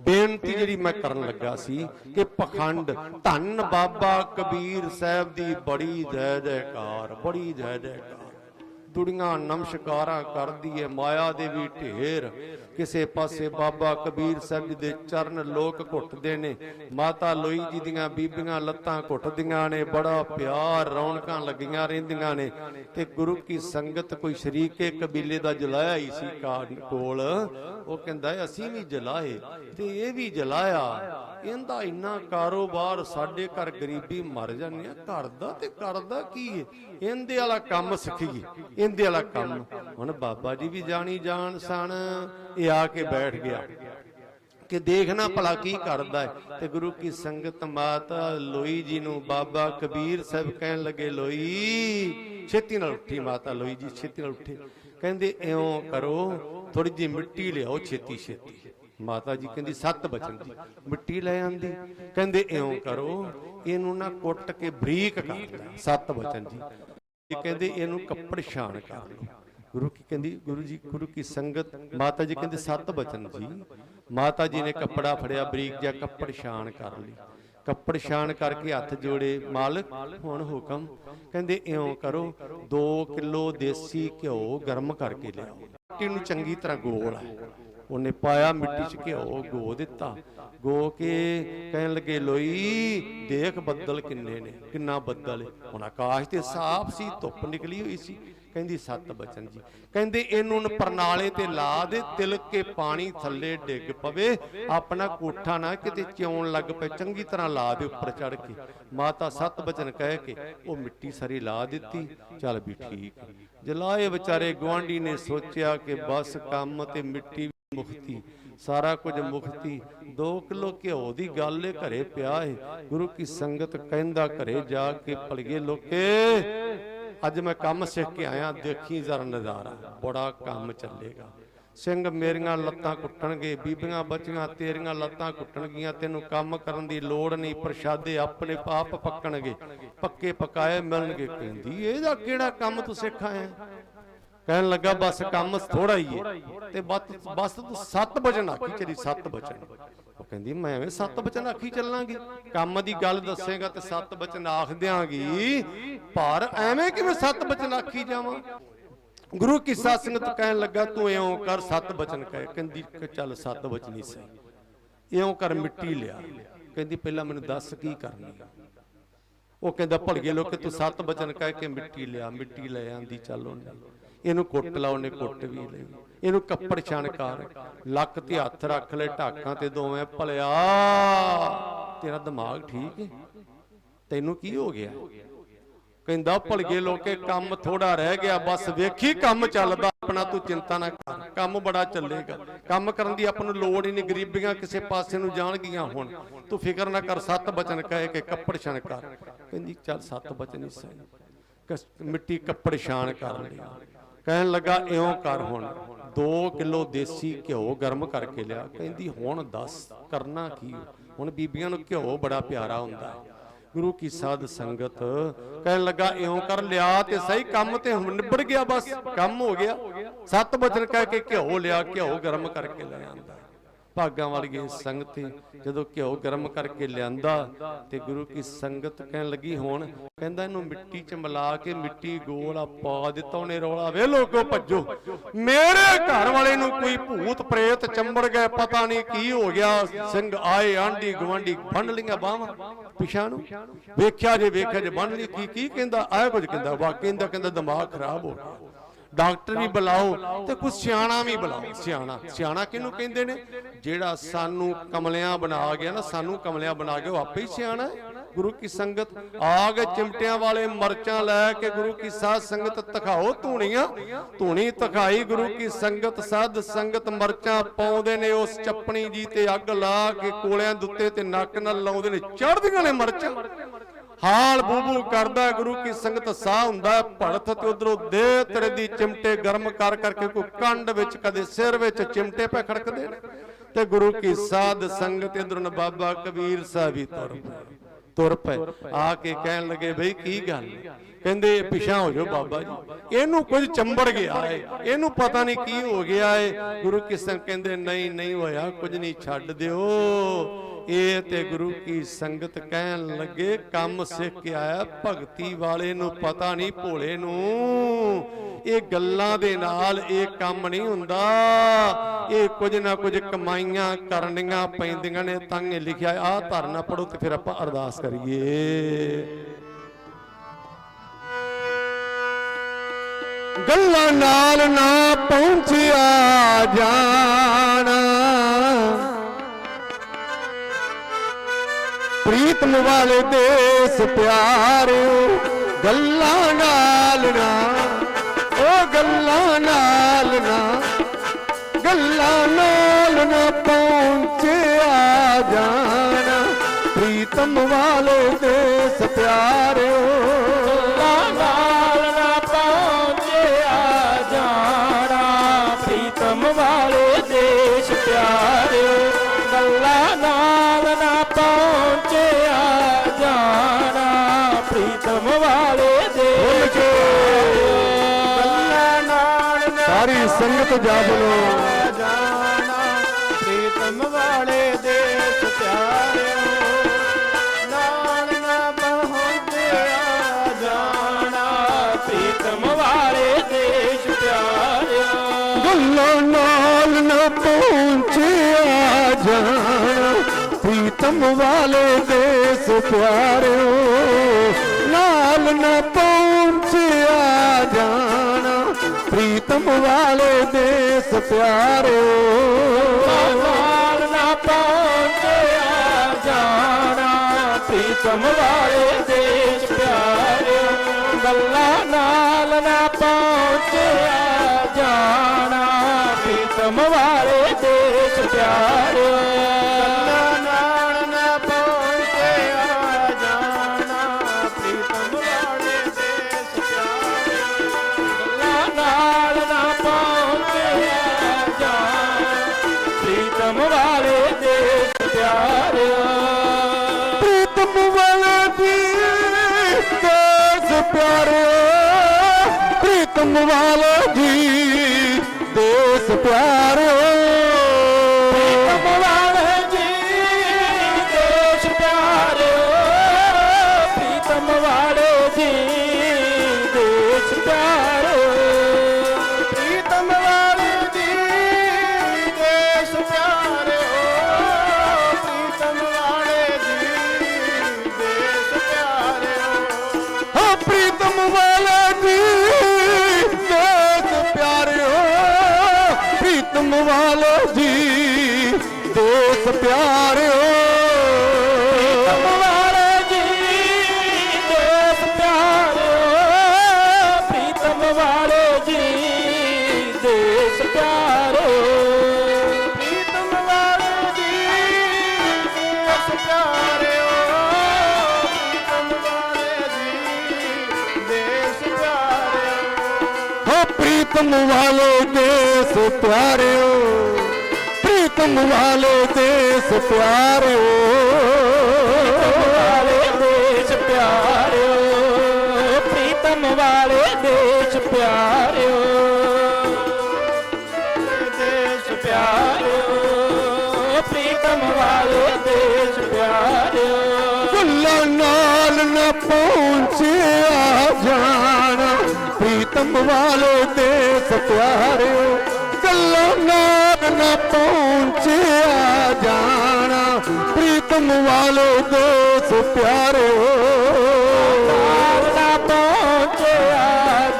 ਬੇਨਤੀ ਜਿਹੜੀ ਮੈਂ ਕਰਨ ਲੱਗਾ ਸੀ ਕਿ ਪਖੰਡ ਧੰਨ ਬਾਬਾ ਕਬੀਰ ਸਾਹਿਬ ਦੀ ਬੜੀ ਜੈ ਜੈਕਾਰ, ਬੜੀ ਜੈ ਜੈਕਾਰ। ਦੁਨੀਆਂ ਨਮਸਕਾਰਾਂ ਕਰਦੀ ਏ, ਮਾਇਆ ਦੇ ਵੀ ਢੇਰ। ਕਿਸੇ ਪਾਸੇ ਬਾਬਾ ਕਬੀਰ ਸਾਹਿਬ ਜੀ ਦੇ ਚਰਨ ਲੋਕ ਘੁੱਟਦੇ ਨੇ। ਮਾਤਾ ਲੋਈ ਜੀ ਦੀਆਂ ਬੀਬੀਆਂ ਲੱਤਾਂ ਘੁੱਟਦੀਆਂ ਨੇ, ਬੜਾ ਪਿਆਰ ਰੌਣਕਾਂ ਲੱਗੀਆਂ ਰਹਿੰਦੀਆਂ ਨੇ। ਤੇ ਗੁਰੂ ਕੀ ਸੰਗਤ ਕੋਈ ਸ਼ਰੀਕੇ ਕਬੀਲੇ ਦਾ ਜਲਾਇਆ ਹੀ ਸੀ ਕਾਰ ਕੋਲ? ਉਹ ਕਹਿੰਦਾ, ਅਸੀਂ ਵੀ ਜਲਾਏ ਤੇ ਇਹ ਵੀ ਜਲਾਇਆ। ਇਹਦਾ ਇੰਨਾ ਕਾਰੋਬਾਰ ਸਾਡੇ ਘਰ ਗਰੀਬੀ ਮਰ ਜਾਂਦੇ ਆ। ਘਰ ਦਾ ਤੇ ਕਰਦਾ ਕੀ ਏ? ਇਹਦੇ ਵਾਲਾ ਕੰਮ ਸਿੱਖੀਏ। ਇਹਦੇ ਵਾਲਾ ਕੰਮ। ਹੁਣ ਬਾਬਾ ਜੀ ਵੀ ਜਾਣੀ ਜਾਣ ਸਣ ਇਹ ਆ ਕੇ ਬੈਠ ਗਿਆ। ਕਿ ਦੇਖਣਾ ਭਲਾ ਕੀ ਕਰਦਾ ਹੈ ਤੇ ਗੁਰੂ ਕੀ ਸੰਗਤ ਮਾਤਾ ਲੋਈ ਜੀ ਨੂੰ ਬਾਬਾ ਕਬੀਰ ਸਾਹਿਬ ਕਹਿਣ ਲੱਗੇ, ਲੋਈ, ਛੇਤੀ ਨਾਲ ਉੱਠੀ ਮਾਤਾ ਲੋਈ ਜੀ, ਛੇਤੀ ਨਾਲ ਉੱਠੇ। ਕਹਿੰਦੇ, ਇਉਂ ਕਰੋ ਥੋੜੀ ਜਿਹੀ ਮਿੱਟੀ ਲਿਆਓ ਛੇਤੀ ਛੇਤੀ। ਮਾਤਾ ਜੀ ਕਹਿੰਦੀ, ਸੱਤ ਬਚਨ ਜੀ, ਮਿੱਟੀ ਲੈ ਆਂਦੀ। ਕਹਿੰਦੇ, ਇਉਂ ਕਰੋ, ਇਹਨੂੰ ਨਾ ਕੁੱਟ ਕੇ ਬਰੀਕ ਕਰ ਸੱਤ ਬਚਨ ਜੀ। ਇਹ ਕਹਿੰਦੇ ਇਹਨੂੰ ਕੱਪੜ ਛਾਣ ਕਰ ਲਓ ਗੁਰੂ ਕੀ ਕਹਿੰਦੀ ਗੁਰੂ ਜੀ ਗੁਰੂ ਕੀ ਸੰਗਤ ਮਾਤਾ ਜੀ ਕਹਿੰਦੇ ਸੱਤ ਬਚਨ ਜੀ। ਮਾਤਾ ਜੀ ਨੇ ਕੱਪੜਾ ਫੜਿਆ ਬਰੀਕ ਜਿਹਾ ਕੱਪੜ ਛਾਣ ਕਰ ਲਈ। ਕੱਪੜ ਛਾਣ ਕਰਕੇ ਹੱਥ ਜੋੜੇ ਮਾਲਕ ਹੁਣ ਹੁਕਮ। ਕਹਿੰਦੇ ਇਉਂ ਕਰੋ 2 ਕਿਲੋ ਦੇਸੀ ਘਿਓ ਗਰਮ ਕਰਕੇ ਲਿਆਓ। ਮਿੱਟੀ ਨੂੰ ਚੰਗੀ ਤਰ੍ਹਾਂ ਗੋਲ ਹੈ ਉਹਨੇ ਪਾਇਆ ਮਿੱਟੀ 'ਚ ਘਿਓ ਗੋ ਦਿੱਤਾ। ਗੋ ਕੇ ਕਹਿਣ ਲੱਗੇ, ਲੋਈ, ਦੇਖ ਬੱਦਲ ਕਿੰਨੇ ਨੇ, ਕਿੰਨਾ ਬੱਦਲ ਹੁਣ ਆਕਾਸ਼ ਤੇ ਸਾਫ਼ ਸੀ, ਧੁੱਪ ਨਿਕਲੀ ਹੋਈ ਸੀ। ਕਹਿੰਦੀ, ਸੱਤ ਬਚਨ ਜੀ। ਕਹਿੰਦੇ, ਇਹਨੂੰ ਪਰਨਾਲੇ ਤੇ ਲਾ ਦੇ ਤਿਲਕ ਕੇ ਪਾਣੀ ਥੱਲੇ ਡਿੱਗ ਪਵੇ। ਆਪਣਾ ਕੋਠਾ ਨਾ ਕਿਤੇ ਚਿਉਣ ਲੱਗ ਪਏ, ਚੰਗੀ ਤਰ੍ਹਾਂ ਲਾ ਦੇ ਉੱਪਰ ਚੜ ਕੇ। ਮਾਤਾ ਸੱਤ ਬਚਨ ਕਹਿ ਕੇ ਉਹ ਮਿੱਟੀ ਸਾਰੀ ਲਾ ਦਿੱਤੀ। ਚੱਲ ਵੀ ਠੀਕ ਜਲਾਏ ਵਿਚਾਰੇ ਗਵਾਂਢੀ ਨੇ ਸੋਚਿਆ ਕਿ ਬਸ ਕੰਮ ਤੇ ਮਿੱਟੀ ਵੀ ਸਾਰਾ ਕੁਝ ਮੁਖਤੀ। 2 ਕਿਲੋ ਘਿਓ ਦੀ ਗੱਲ ਏ, ਘਰੇ ਪਿਆ ਏ। ਗੁਰੂ ਕੀ ਸੰਗਤ ਕਹਿੰਦਾ ਘਰੇ ਜਾ ਕੇ ਭਲਗੇ ਲੋਕੇ। ਅੱਜ ਮੈਂ ਕੰਮ ਸਿੱਖ ਕੇ ਆਇਆ, ਦੇਖੀ ਜ਼ਰਾ ਨਜ਼ਾਰਾ, ਬੜਾ ਕੰਮ ਚੱਲੇਗਾ। ਸਿੰਘ ਮੇਰੀਆਂ ਲੱਤਾਂ ਕੁੱਟਣਗੇ, ਬੀਬੀਆਂ ਬੱਚੀਆਂ ਤੇਰੀਆਂ ਲੱਤਾਂ ਕੁੱਟਣਗੀਆਂ, ਤੈਨੂੰ ਕੰਮ ਕਰਨ ਦੀ ਲੋੜ ਨਹੀਂ, ਪ੍ਰਸ਼ਾਦੇ ਆਪਣੇ ਪਾਪ ਪੱਕਣਗੇ। ਪੱਕੇ ਪਕਾਏ ਮਿਲਣਗੇ। ਕਹਿੰਦੀ, ਇਹਦਾ ਕਿਹੜਾ ਕੰਮ ਤੂੰ ਸਿੱਖ ਆਇਆ? ਕਹਿਣ ਲੱਗਾ ਬਸ ਕੰਮ ਥੋੜਾ ਹੀ ਹੈ। ਤੇ ਬਸ ਬਸ ਤੂੰ ਸੱਤ ਵਚਨ ਆਖੀ ਚਲੀ ਸੱਤ ਵਚਨ। ਉਹ ਕਹਿੰਦੀ ਮੈਂ ਐਵੇਂ ਸੱਤ ਵਚਨ ਆਖੀ ਚੱਲਾਂਗੀ। ਕੰਮ ਦੀ ਗੱਲ ਦੱਸੇਗਾ ਤੇ ਸੱਤ ਵਚਨ ਆਖ ਦਿਆਂਗੀ। ਪਰ ਐਵੇਂ ਕਿਵੇਂ ਸੱਤ ਵਚਨ ਆਖੀ ਜਾਵਾਂ? ਗੁਰੂ ਕੀ ਸਾਧ ਸੰਗਤ ਕਹਿਣ ਲੱਗਾ ਤੂੰ ਇਉਂ ਕਰ ਸੱਤ ਵਚਨ ਕਹਿ। ਕਹਿੰਦੀ ਚੱਲ ਸੱਤ ਵਚਨ ਹੀ ਸਹੀ। ਇਉਂ ਕਰ ਮਿੱਟੀ ਲਿਆ। ਕਹਿੰਦੀ ਪਹਿਲਾਂ ਮੈਨੂੰ ਦੱਸ ਕੀ ਕਰਨੀ ਉਹ ਕਹਿੰਦਾ ਭਲਗੇ ਲੋਕੇ ਤੂੰ ਸੱਤ ਬਚਨ ਕਹਿ ਕੇ ਮਿੱਟੀ ਲਿਆ ਮਿੱਟੀ ਲੈ ਆਂਦੀ ਚੱਲ ਉਹਨੇ ਇਹਨੂੰ ਕੁੱਟ ਲਾ ਉਹਨੇ ਕੁੱਟ ਵੀ ਲਈ। ਇਹਨੂੰ ਕੱਪੜ ਛਣ ਕਰ। ਲੱਕ ਤੇ ਹੱਥ ਰੱਖ ਲੈ, ਢਾਕਾਂ ਤੇ ਦੋਵੇਂ ਭਲਿਆ। ਤੇਰਾ ਦਿਮਾਗ ਠੀਕ ਹੈ ਤੈਨੂੰ ਕੀ ਹੋ ਗਿਆ? ਕਹਿੰਦਾ, ਭਲਗੇ ਲੋਕੇ ਕੰਮ ਥੋੜਾ ਰਹਿ ਗਿਆ, ਬਸ ਵੇਖੀ ਕੰਮ ਚੱਲਦਾ ਆਪਣਾ, ਤੂੰ ਚਿੰਤਾ ਨਾ ਕਰ। ਕੰਮ ਬੜਾ ਚੱਲੇਗਾ। ਕੰਮ ਕਰਨ ਦੀ ਆਪਾਂ ਨੂੰ ਲੋੜ ਹੀ ਨਹੀਂ, ਗਰੀਬੀਆਂ ਕਿਸੇ ਪਾਸੇ ਨੂੰ ਜਾਣਗੀਆਂ ਹੁਣ। ਤੂੰ ਫਿਕਰ ਨਾ ਕਰ, ਸੱਤ ਬਚਨ ਕਹਿ ਕੇ ਕੱਪੜ ਛਣ ਕਰ। ਕਹਿੰਦੀ, ਚੱਲ ਸੱਤ ਬਚਨ ਹੀ ਸਹੀ। ਮਿੱਟੀ ਕੱਪੜ ਛਾਣ ਕਰ ਲਿਆ ਕਹਿਣ ਲੱਗਾ, ਇਉਂ ਕਰ ਹੁਣ। 2 ਕਿਲੋ ਦੇਸੀ ਘਿਓ ਗਰਮ ਕਰਕੇ ਲਿਆ। ਕਹਿੰਦੀ, ਹੁਣ ਦੱਸ, ਕਰਨਾ ਕੀ? ਹੁਣ ਬੀਬੀਆਂ ਨੂੰ ਘਿਓ ਬੜਾ ਪਿਆਰਾ ਹੁੰਦਾ ਹੈ। ਗੁਰੂ ਕੀ ਸਾਧ ਸੰਗਤ ਕਹਿਣ ਲੱਗਾ, ਇਉਂ ਕਰ, ਲਿਆ ਤੇ ਸਹੀ, ਕੰਮ ਤੇ ਹੁਣ ਨਿਬੜ ਗਿਆ ਬਸ, ਕੰਮ ਹੋ ਗਿਆ। ਸੱਤ ਬਚਨ ਕਹਿ ਕੇ ਘਿਓ ਲਿਆ, ਘਿਓ ਗਰਮ ਕਰਕੇ ਲੈ ਆਂਦਾ। ਭਾਗਾਂ ਵਾਲੀਏ ਸੰਗਤੀ, ਜਦੋਂ ਘਿਓ ਗਰਮ ਕਰਕੇ ਲਿਆਂਦਾ ਤੇ ਗੁਰੂ ਕੀ ਸੰਗਤ ਕਹਿਣ ਲੱਗੀ, ਹੋਣ, ਕਹਿੰਦਾ, ਇਹਨੂੰ ਮਿੱਟੀ 'ਚ ਮਿਲਾ ਕੇ ਮਿੱਟੀ ਗੋਲ ਪਾ ਦਿੱਤਾ ਉਹਨੇ ਰੌਲਾ। ਵੇ ਲੋਕੋ ਭੱਜੋ। ਮੇਰੇ ਘਰ ਵਾਲੇ ਨੂੰ ਕੋਈ ਭੂਤ ਪ੍ਰੇਤ ਚੰਬੜ ਗਏ, ਪਤਾ ਨਹੀਂ ਕੀ ਹੋ ਗਿਆ। ਸਿੰਘ ਆਏ, ਆਂਢੀ ਗਵਾਂਢੀ ਬੰਨ ਲੀਆਂ ਬਾਹਾਂ ਪਿਛਾਂ ਨੂੰ। ਵੇਖਿਆ ਜੇ ਵੇਖਿਆ ਜੇ ਬੰਨ ਲਈ, ਕੀ ਕੀ ਕਹਿੰਦਾ? ਆਹ ਕੁਝ ਕਹਿੰਦਾ ਵਾਕਈ ਕਹਿੰਦਾ ਕਹਿੰਦਾ ਦਿਮਾਗ ਖਰਾਬ ਹੋ ਗਿਆ। ਡਾਕਟਰ ਵੀ ਬੁਲਾਓ ਤੇ ਕੁਝ ਸਿਆਣਾ ਵੀ ਬੁਲਾਓ। ਸਿਆਣਾ ਸਿਆਣਾ ਕਿਹਨੂੰ ਕਹਿੰਦੇ ਨੇ? ਜਿਹੜਾ ਸਾਨੂੰ ਕਮਲਿਆਂ ਬਣਾ ਗਿਆ ਨਾ ਸਾਨੂੰ ਕਮਲਿਆਂ ਬਣਾ ਕੇ ਉਹ ਆਪੇ ਹੀ ਸਿਆਣਾ ਹੈ। ਗੁਰੂ ਕੀ ਸੰਗਤ ਆਗ ਚਿਮਟਿਆਂ ਵਾਲੇ ਮਰਚਾਂ ਲੈ ਕੇ ਗੁਰੂ ਕੀ ਸਾਧ ਸੰਗਤ ਤਖਾਓ ਧੂਣੀਆਂ। ਧੂਣੀ ਤਖਾਈ ਗੁਰੂ ਕੀ ਸੰਗਤ ਸਾਧ ਸੰਗਤ ਮਰਚਾਂ ਪਾਉਂਦੇ ਨੇ ਉਸ ਚੱਪਣੀ ਜੀ ਤੇ ਅੱਗ ਲਾ ਕੇ ਕੋਲਿਆਂ ਦੇ ਉੱਤੇ ਤੇ ਨੱਕ ਨਾਲ ਲਾਉਂਦੇ ਨੇ। ਚੜਦੀਆਂ ਨੇ ਮਰਚਾਂ। ਹਾਲ ਬੂਬੂ ਕਰਦਾ ਗੁਰੂ ਕੀ ਸੰਗਤ ਸਾਹ ਹੁੰਦਾ ਭੜਥ ਤੇ ਉਧਰੋਂ ਦੇ ਤੇਰੇ ਦੀ ਚਿਮਟੇ ਗਰਮ ਕਰ ਕਰਕੇ ਕੋਈ ਕੰਡ ਵਿੱਚ ਕਦੇ ਸਿਰ ਵਿੱਚ ਚਿਮਟੇ ਪੈ ਖੜਕਦੇ ਤੇ ਗੁਰੂ ਕੀ ਸਾਧ ਸੰਗਤ ਇਧਰੋਂ ਬਾਬਾ ਕਬੀਰ ਸਾਹਿਬ ਹੀ ਤੁਰ ਪਏ ਤੁਰ ਪਏ। ਆ ਕੇ ਕਹਿਣ ਲੱਗੇ, ਬਈ ਕੀ ਗੱਲ ਕਹਿੰਦੇ ਪਿਛਾ ਹੋ ਜਾਓ ਬਾਬਾ ਜੀ। ਇਹਨੂੰ ਕੁਝ ਚੰਬੜ ਗਿਆ ਏ, ਇਹਨੂੰ ਪਤਾ ਨਹੀਂ ਕੀ ਹੋ ਗਿਆ ਏ। ਗੁਰੂ ਕਿਸ਼ਨ ਕਹਿੰਦੇ, ਨਹੀਂ ਨਹੀਂ ਹੋਇਆ, ਕੁਝ ਨਹੀਂ ਛੱਡ ਦਿਓ। ਇਹ ਤੇ ਗੁਰੂ ਕੀ ਸੰਗਤ ਕਹਿਣ ਲੱਗੇ, ਕੰਮ ਸਿੱਖ ਕੇ ਆਇਆ, ਭਗਤੀ ਵਾਲੇ ਨੂੰ ਪਤਾ ਨਹੀਂ ਭੋਲੇ ਨੂੰ। ਇਹ ਗੱਲਾਂ ਦੇ ਨਾਲ ਇਹ ਕੰਮ ਨਹੀਂ ਹੁੰਦਾ। ਇਹ ਕੁਝ ਨਾ ਕੁਝ ਕਮਾਈਆਂ ਕਰਨੀਆਂ ਪੈਂਦੀਆਂ ਨੇ, ਤਾਂ ਇਹ ਲਿਖਿਆ ਆ ਧਰਨਾ ਪੜੋ ਤੇ ਫਿਰ ਆਪਾਂ ਅਰਦਾਸ ਕਰੀਏ। ਗੱਲਾਂ ਨਾਲ ਨਾ ਪਹੁੰਚਿਆ ਜਾਣਾ। ਪ੍ਰੀਤਮ ਵਾਲੇ ਦੇਸ ਪਿਆਰਿਓ, ਗੱਲਾਂ ਨਾਲ ਨਾ। ਉਹ ਗੱਲਾਂ ਨਾਲ ਨਾ, ਗੱਲਾਂ ਨਾਲ ਨਾ ਪਹੁੰਚਿਆ ਜਾਣਾ। ਪ੍ਰੀਤਮ ਵਾਲੇ ਦੇਸ ਪਿਆਰਿਓ ਸਾਰੀ ਸੰਗਤ ਜਾ ਬੋਲੋ ਜਾਣਾ ਪ੍ਰੀਤਮ ਵਾਲੇ ਦੇਸ਼ ਪਿਆਰਿਓ ਨਾਲ ਨਾ ਪਹੁੰਚਿਆ ਜਾਣਾ ਪ੍ਰੀਤਮ ਵਾਲੇ ਦੇਸ਼ ਪਿਆਰਿਓ। ਗੱਲਾਂ ਨਾਲ ਨਾ ਪਹੁੰਚਿਆ ਜਾਣਾ ਪ੍ਰੀਤਮ ਵਾਲੇ ਦੇਸ ਪਿਆਰਿਓ ਨਾਲ ਨਾ ਪਹੁੰਚਿਆ ਜਾਣਾ। ਵਾਲੇ ਦੇਸ ਪਿਆਰਿਓ ਨਾਲ ਨਾ ਪਹੁੰਚਿਆ, ਜਾਣਾ ਪ੍ਰੀਤਮ ਵਾਲੇ ਦੇਸ਼ ਪਿਆਰਿਓ ਗੱਲਾਂ ਨਾਲ ਨਾ ਪਹੁੰਚਿਆ ਦੇਸ ਪਿਆਰਿਓ ਪ੍ਰੀਤਮ ਵਾਲੇ ਜੀ ਦੇਸ ਪਿਆਰਿਓ ਪ੍ਰੀਤਮ ਵਾਲੇ ਦੀ ਦੇਸ ਪਿਆਰਿਓ। ਪ੍ਰੀਤਮ ਵਾਲੇ ਦੇਸ ਪਿਆਰਿਓ ਪ੍ਰੀਤਮ ਵਾਲੇ ਦੇਸ ਪਿਆਰਿਓ ਵਾਲੇ ਦੇਸ਼ ਪਿਆਰਿਓ ਪ੍ਰੀਤਮ ਵਾਲੇ ਦੇਸ਼ ਪਿਆਰਿਓ ਦੇਸ਼ ਪਿਆਰਿਓ ਪ੍ਰੀਤਮ ਵਾਲੇ ਦੇਸ਼ ਪਿਆਰਿਓ ਗੱਲਾਂ ਨਾਲ ਨਾ ਪਹੁੰਚਿਆ ਜਾਣਾ ਪ੍ਰੀਤਮ ਵਾਲੇ ਦੇਸ ਪਿਆਰਿਓ ਗੱਲਾਂ ਨਾਲ ਨਾ ਪਹੁੰਚਿਆ ਜਾਣਾ, ਪ੍ਰੀਤਮ ਵਾਲੋ ਦੇਸ ਪਿਆਰਿਓ ਨਾਲ ਨਾ ਪਹੁੰਚਿਆ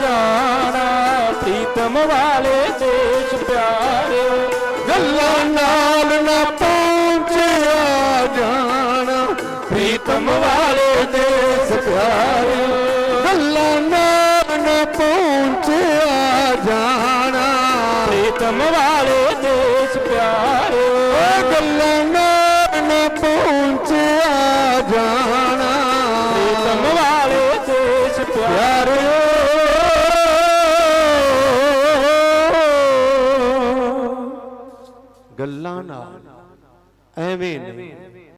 ਜਾਣਾ, ਪ੍ਰੀਤਮ ਵਾਲੇ ਦੇਸ਼ ਪਿਆਰਿਓ ਗੱਲਾਂ ਨਾਲ ਨਾ ਪਹੁੰਚਿਆ ਜਾਣਾ, ਪ੍ਰੀਤਮ ਵਾਲੇ ਦੇਸ਼ ਪਿਆਰਿਓ ਗੱਲਾਂ ਨਾਲ ਨਾ ਪਹੁੰਚਿਆ ਪ੍ਰੀਤਮ ਵਾਲੇ ਦੇਸ਼ ਪਿਆਰਿਓ ਓ ਗੱਲਾਂ ਨਾਲ ਨਾ ਪਹੁੰਚਿਆ ਜਾਣਾ। ਪ੍ਰੀਤਮ ਵਾਲੇ ਦੇਸ਼ ਪਿਆਰਿਓ। ਗੱਲਾਂ ਨਾਲ ਐਵੇਂ ਨਹੀਂ।